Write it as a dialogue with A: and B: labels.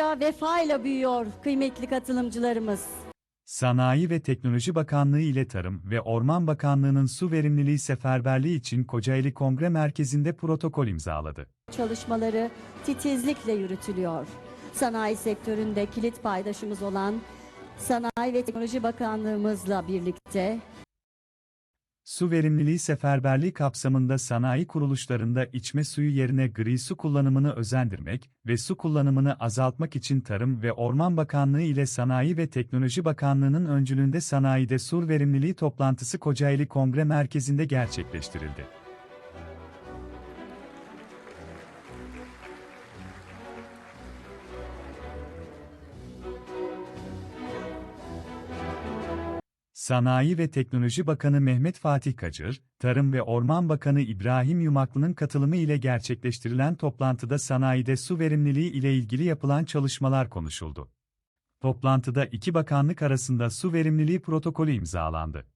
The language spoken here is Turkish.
A: başarıya vefayla büyüyor kıymetli katılımcılarımız.
B: Sanayi ve Teknoloji Bakanlığı ile Tarım ve Orman Bakanlığı'nın su verimliliği seferberliği için Kocaeli Kongre Merkezi'nde protokol imzaladı.
A: Çalışmaları titizlikle yürütülüyor. Sanayi sektöründe kilit paydaşımız olan Sanayi ve Teknoloji Bakanlığımızla birlikte
B: Su verimliliği seferberliği kapsamında sanayi kuruluşlarında içme suyu yerine gri su kullanımını özendirmek ve su kullanımını azaltmak için Tarım ve Orman Bakanlığı ile Sanayi ve Teknoloji Bakanlığı'nın öncülüğünde sanayide su verimliliği toplantısı Kocaeli Kongre Merkezi'nde gerçekleştirildi. Sanayi ve Teknoloji Bakanı Mehmet Fatih Kacır, Tarım ve Orman Bakanı İbrahim Yumaklı'nın katılımı ile gerçekleştirilen toplantıda sanayide su verimliliği ile ilgili yapılan çalışmalar konuşuldu. Toplantıda iki bakanlık arasında su verimliliği protokolü imzalandı.